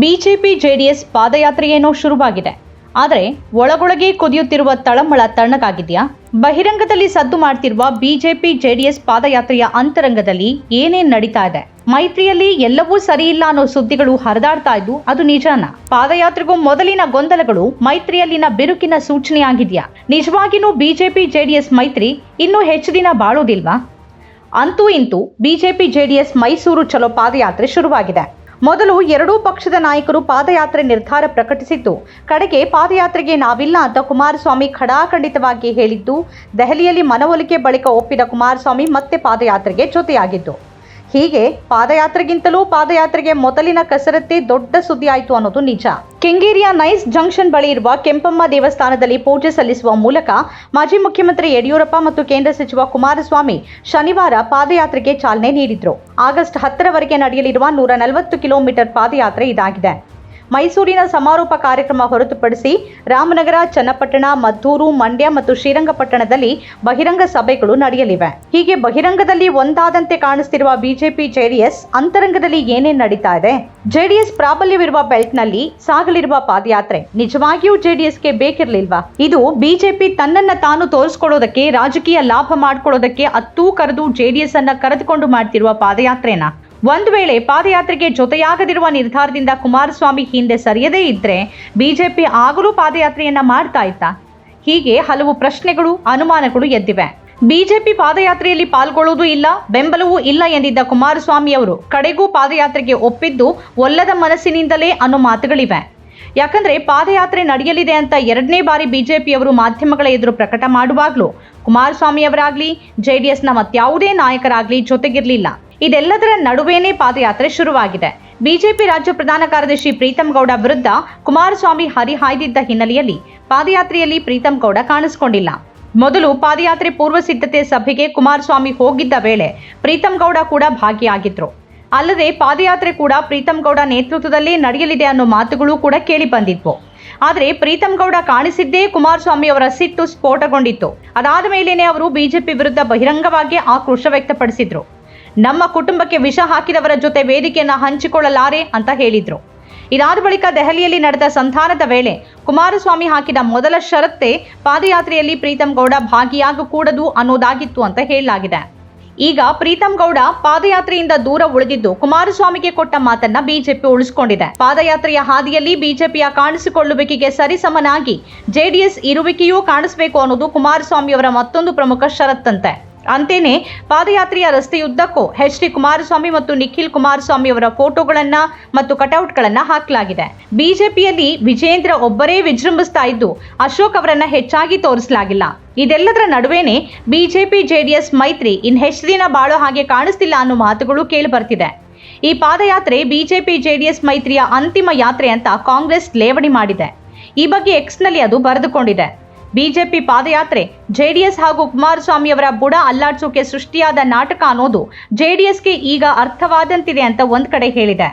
BJP JDS ಪಾದಯಾತ್ರೆಯೇನೋ ಶುರುವಾಗಿದೆ. ಆದರೆ ಒಳಗೊಳಗೆ ಕುದಿಯುತ್ತಿರುವ ತಳಮಳ ತಣ್ಣಗಾಗಿದೆಯಾ? ಬಹಿರಂಗದಲ್ಲಿ ಸದ್ದು ಮಾಡ್ತಿರುವ ಬಿಜೆಪಿ ಜೆಡಿಎಸ್ ಪಾದಯಾತ್ರೆಯ ಅಂತರಂಗದಲ್ಲಿ ಏನೇನ್ ನಡೀತಾ ಇದೆ? ಮೈತ್ರಿಯಲ್ಲಿ ಎಲ್ಲವೂ ಸರಿಯಿಲ್ಲ ಅನ್ನೋ ಸುದ್ದಿಗಳು ಹರಿದಾಡ್ತಾ ಇದ್ದು ಅದು ನಿಜಾನ? ಪಾದಯಾತ್ರೆಗೂ ಮೊದಲಿನ ಗೊಂದಲಗಳು ಮೈತ್ರಿಯಲ್ಲಿನ ಬಿರುಕಿನ ಸೂಚನೆಯಾಗಿದೆಯಾ? ನಿಜವಾಗಿನೂ ಬಿಜೆಪಿ ಜೆಡಿಎಸ್ ಮೈತ್ರಿ ಇನ್ನೂ ಹೆಚ್ಚು ದಿನ ಬಾಳೋದಿಲ್ವಾ ಅಂತೂ ಇಂತೂ ಬಿಜೆಪಿ ಜೆಡಿಎಸ್ ಮೈಸೂರು ಚಲೋ ಪಾದಯಾತ್ರೆ ಶುರುವಾಗಿದೆ. ಮೊದಲು ಎರಡೂ ಪಕ್ಷದ ನಾಯಕರು ಪಾದಯಾತ್ರೆ ನಿರ್ಧಾರ ಪ್ರಕಟಿಸಿದ್ದು, ಕಡೆಗೆ ಪಾದಯಾತ್ರೆಗೆ ನಾವಿಲ್ಲ ಅಂತ ಕುಮಾರಸ್ವಾಮಿ ಖಡಾಖಂಡಿತವಾಗಿ ಹೇಳಿದ್ದು, ದೆಹಲಿಯಲ್ಲಿ ಮನವೊಲಿಕೆ ಬಳಿಕ ಒಪ್ಪಿದ ಕುಮಾರಸ್ವಾಮಿ ಮತ್ತೆ ಪಾದಯಾತ್ರೆಗೆ ಜೊತೆಯಾಗಿದ್ದು. ಹೀಗೆ ಪಾದಯಾತ್ರೆಗಿಂತಲೂ ಪಾದಯಾತ್ರೆಗೆ ಮೊದಲಿನ ಕಸರತ್ತೇ ದೊಡ್ಡ ಸುದ್ದಿ ಆಯಿತು ಅನ್ನೋದು ನಿಜ. ಕೆಂಗೇರಿಯ ನೈಸ್ ಜಂಕ್ಷನ್ ಬಳಿ ಇರುವ ಕೆಂಪಮ್ಮ ದೇವಸ್ಥಾನದಲ್ಲಿ ಪೂಜೆ ಸಲ್ಲಿಸುವ ಮೂಲಕ ಮಾಜಿ ಮುಖ್ಯಮಂತ್ರಿ ಯಡಿಯೂರಪ್ಪ ಮತ್ತು ಕೇಂದ್ರ ಸಚಿವ ಕುಮಾರಸ್ವಾಮಿ ಶನಿವಾರ ಪಾದಯಾತ್ರೆಗೆ ಚಾಲನೆ ನೀಡಿದ್ರು. ಆಗಸ್ಟ್ ಹತ್ತರವರೆಗೆ ನಡೆಯಲಿರುವ ನೂರ ನಲವತ್ತು ಕಿಲೋಮೀಟರ್ ಪಾದಯಾತ್ರೆ ಇದಾಗಿದೆ. ಮೈಸೂರಿನ ಸಮಾರೋಪ ಕಾರ್ಯಕ್ರಮ ಹೊರತುಪಡಿಸಿ ರಾಮನಗರ, ಚನ್ನಪಟ್ಟಣ, ಮದ್ದೂರು, ಮಂಡ್ಯ ಮತ್ತು ಶ್ರೀರಂಗಪಟ್ಟಣದಲ್ಲಿ ಬಹಿರಂಗ ಸಭೆಗಳು ನಡೆಯಲಿವೆ. ಹೀಗೆ ಬಹಿರಂಗದಲ್ಲಿ ಒಂದಾದಂತೆ ಕಾಣಿಸ್ತಿರುವ ಬಿಜೆಪಿ ಜೆಡಿಎಸ್ ಅಂತರಂಗದಲ್ಲಿ ಏನೇನು ನಡೀತಾ ಇದೆ, ಜೆಡಿಎಸ್ ಪ್ರಾಬಲ್ಯವಿರುವ ಬೆಲ್ಟ್ನಲ್ಲಿ ಸಾಗಲಿರುವ ಪಾದಯಾತ್ರೆ. ನಿಜವಾಗಿಯೂ ಜೆಡಿಎಸ್ಗೆ ಬೇಕಿರಲಿಲ್ವಾ? ಇದು ಬಿಜೆಪಿ ತನ್ನನ್ನ ತಾನು ತೋರಿಸ್ಕೊಳ್ಳೋದಕ್ಕೆ, ರಾಜಕೀಯ ಲಾಭ ಮಾಡ್ಕೊಳ್ಳೋದಕ್ಕೆ ಅತ್ತೂ ಕರೆದು ಜೆಡಿಎಸ್ ಅನ್ನ ಕರೆದುಕೊಂಡು ಮಾಡ್ತಿರುವ ಪಾದಯಾತ್ರೆನಾ? ಒಂದು ವೇಳೆ ಪಾದಯಾತ್ರೆಗೆ ಜೊತೆಯಾಗದಿರುವ ನಿರ್ಧಾರದಿಂದ ಕುಮಾರಸ್ವಾಮಿ ಹಿಂದೆ ಸರಿಯದೇ ಇದ್ದರೆ ಬಿಜೆಪಿ ಆಗಲೂ ಪಾದಯಾತ್ರೆಯನ್ನ ಮಾಡ್ತಾ ಇತ್ತ. ಹೀಗೆ ಹಲವು ಪ್ರಶ್ನೆಗಳು, ಅನುಮಾನಗಳು ಎದ್ದಿವೆ. ಬಿಜೆಪಿ ಪಾದಯಾತ್ರೆಯಲ್ಲಿ ಪಾಲ್ಗೊಳ್ಳುವುದೂ ಇಲ್ಲ, ಬೆಂಬಲವೂ ಇಲ್ಲ ಎಂದಿದ್ದ ಕುಮಾರಸ್ವಾಮಿ ಅವರು ಕಡೆಗೂ ಪಾದಯಾತ್ರೆಗೆ ಒಪ್ಪಿದ್ದು ಒಲ್ಲದ ಮನಸ್ಸಿನಿಂದಲೇ ಅನ್ನೋ ಮಾತುಗಳಿವೆ. ಯಾಕಂದ್ರೆ ಪಾದಯಾತ್ರೆ ನಡೆಯಲಿದೆ ಅಂತ ಎರಡನೇ ಬಾರಿ ಬಿಜೆಪಿಯವರು ಮಾಧ್ಯಮಗಳ ಎದುರು ಪ್ರಕಟ ಮಾಡುವಾಗಲೂ ಕುಮಾರಸ್ವಾಮಿಯವರಾಗ್ಲಿ ಜೆಡಿಎಸ್ನ ಮತ್ಯಾವುದೇ ನಾಯಕರಾಗ್ಲಿ ಜೊತೆಗಿರಲಿಲ್ಲ. ಇದೆಲ್ಲದರ ನಡುವೆಯೇ ಪಾದಯಾತ್ರೆ ಶುರುವಾಗಿದೆ. ಬಿಜೆಪಿ ರಾಜ್ಯ ಪ್ರಧಾನ ಕಾರ್ಯದರ್ಶಿ ಪ್ರೀತಂ ಗೌಡ ವಿರುದ್ಧ ಕುಮಾರಸ್ವಾಮಿ ಹರಿಹಾಯ್ದಿದ್ದ ಹಿನ್ನೆಲೆಯಲ್ಲಿ ಪಾದಯಾತ್ರೆಯಲ್ಲಿ ಪ್ರೀತಂ ಗೌಡ ಕಾಣಿಸಿಕೊಂಡಿಲ್ಲ. ಮೊದಲು ಪಾದಯಾತ್ರೆ ಪೂರ್ವ ಸಿದ್ಧತೆ ಸಭೆಗೆ ಕುಮಾರಸ್ವಾಮಿ ಹೋಗಿದ್ದ ವೇಳೆ ಪ್ರೀತಂ ಗೌಡ ಕೂಡ ಭಾಗಿಯಾಗಿದ್ರು. ಅಲ್ಲದೆ ಪಾದಯಾತ್ರೆ ಕೂಡ ಪ್ರೀತಂ ಗೌಡ ನೇತೃತ್ವದಲ್ಲೇ ನಡೆಯಲಿದೆ ಅನ್ನೋ ಮಾತುಗಳು ಕೂಡ ಕೇಳಿ ಬಂದಿದ್ವು. ಆದರೆ ಪ್ರೀತಂ ಗೌಡ ಕಾಣಿಸಿದ್ದೇ ಕುಮಾರಸ್ವಾಮಿ ಅವರ ಸಿಟ್ಟು ಸ್ಫೋಟಗೊಂಡಿತ್ತು. ಅದಾದ ಮೇಲೇನೆ ಅವರು ಬಿಜೆಪಿ ವಿರುದ್ಧ ಬಹಿರಂಗವಾಗಿ ಆಕ್ರೋಶ ವ್ಯಕ್ತಪಡಿಸಿದ್ರು. ನಮ್ಮ ಕುಟುಂಬಕ್ಕೆ ವಿಷ ಹಾಕಿದವರ ಜೊತೆ ವೇದಿಕೆಯನ್ನು ಹಂಚಿಕೊಳ್ಳಲಾರೆ ಅಂತ ಹೇಳಿದ್ರು. ಇದಾದ ಬಳಿಕ ದೆಹಲಿಯಲ್ಲಿ ನಡೆದ ಸಂಧಾನದ ವೇಳೆ ಕುಮಾರಸ್ವಾಮಿ ಹಾಕಿದ ಮೊದಲ ಷರತ್ತೇ ಪಾದಯಾತ್ರೆಯಲ್ಲಿ ಪ್ರೀತಂ ಗೌಡ ಭಾಗಿಯಾಗಕೂಡದು ಅನ್ನೋದಾಗಿತ್ತು ಅಂತ ಹೇಳಲಾಗಿದೆ. ಈಗ ಪ್ರೀತಂ ಗೌಡ ಪಾದಯಾತ್ರೆಯಿಂದ ದೂರ ಉಳಿದಿದ್ದು ಕುಮಾರಸ್ವಾಮಿಗೆ ಕೊಟ್ಟ ಮಾತನ್ನ ಬಿಜೆಪಿ ಉಳಿಸಿಕೊಂಡಿದೆ. ಪಾದಯಾತ್ರೆಯ ಹಾದಿಯಲ್ಲಿ ಬಿಜೆಪಿಯ ಕಾಣಿಸಿಕೊಳ್ಳುವಿಕೆಗೆ ಸರಿಸಮನಾಗಿ ಜೆಡಿಎಸ್ ಇರುವಿಕೆಯೂ ಕಾಣಿಸಬೇಕು ಅನ್ನೋದು ಕುಮಾರಸ್ವಾಮಿಯವರ ಮತ್ತೊಂದು ಪ್ರಮುಖ ಷರತ್ತಂತೆ. ಅಂತೇನೆ ಪಾದಯಾತ್ರೆಯ ರಸ್ತೆಯುದ್ದಕ್ಕೂ ಎಚ್ ಡಿ ಕುಮಾರಸ್ವಾಮಿ ಮತ್ತು ನಿಖಿಲ್ ಕುಮಾರಸ್ವಾಮಿ ಅವರ ಫೋಟೋಗಳನ್ನು ಮತ್ತು ಕಟೌಟ್ಗಳನ್ನು ಹಾಕಲಾಗಿದೆ. ಬಿಜೆಪಿಯಲ್ಲಿ ವಿಜೇಂದ್ರ ಒಬ್ಬರೇ ವಿಜೃಂಭಿಸ್ತಾ ಇದ್ದು, ಅಶೋಕ್ ಅವರನ್ನ ಹೆಚ್ಚಾಗಿ ತೋರಿಸಲಾಗಿಲ್ಲ. ಇದೆಲ್ಲದರ ನಡುವೆನೇ ಬಿಜೆಪಿ ಜೆಡಿಎಸ್ ಮೈತ್ರಿ ಇನ್ ಹೆಚ್ಚು ದಿನ ಬಾಳೋ ಹಾಗೆ ಕಾಣಿಸ್ತಿಲ್ಲ ಅನ್ನೋ ಮಾತುಗಳು ಕೇಳಿಬರ್ತಿದೆ. ಈ ಪಾದಯಾತ್ರೆ ಬಿಜೆಪಿ ಜೆಡಿಎಸ್ ಮೈತ್ರಿಯ ಅಂತಿಮ ಯಾತ್ರೆ ಅಂತ ಕಾಂಗ್ರೆಸ್ ಲೇವಣಿ ಮಾಡಿದೆ. ಈ ಬಗ್ಗೆ ಎಕ್ಸ್ನಲ್ಲಿ ಅದು ಬರೆದುಕೊಂಡಿದೆ. ಬಿಜೆಪಿ ಪಾದಯಾತ್ರೆ, ಜೆಡಿಎಸ್ ಹಾಗೂ ಕುಮಾರಸ್ವಾಮಿ ಅವರ ಬುಡ ಅಲ್ಲಾಡ್ಸೋಕೆ ಸೃಷ್ಟಿಯಾದ ನಾಟಕ ಅನ್ನೋದು ಜೆಡಿಎಸ್ಗೆ ಈಗ ಅರ್ಥವಾದಂತಿದೆ ಅಂತ ಒಂದು ಕಡೆ ಹೇಳಿದೆ.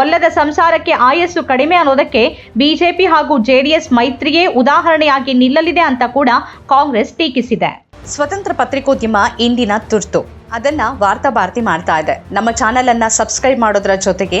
ಒಲ್ಲದ ಸಂಸಾರಕ್ಕೆ ಆಯಸ್ಸು ಕಡಿಮೆ ಅನ್ನೋದಕ್ಕೆ ಬಿಜೆಪಿ ಹಾಗೂ ಜೆಡಿಎಸ್ ಮೈತ್ರಿಯೇ ಉದಾಹರಣೆಯಾಗಿ ನಿಲ್ಲಲಿದೆ ಅಂತ ಕೂಡ ಕಾಂಗ್ರೆಸ್ ಟೀಕಿಸಿದೆ. ಸ್ವತಂತ್ರ ಪತ್ರಿಕೋದ್ಯಮ ಇಂದಿನ ತುರ್ತು. ಅದನ್ನ ವಾರ್ತಾ ಭಾರತಿ ಮಾಡ್ತಾ ಇದೆ. ನಮ್ಮ ಚಾನೆಲ್ ಅನ್ನ ಸಬ್ಸ್ಕ್ರೈಬ್ ಮಾಡೋದ್ರ ಜೊತೆಗೆ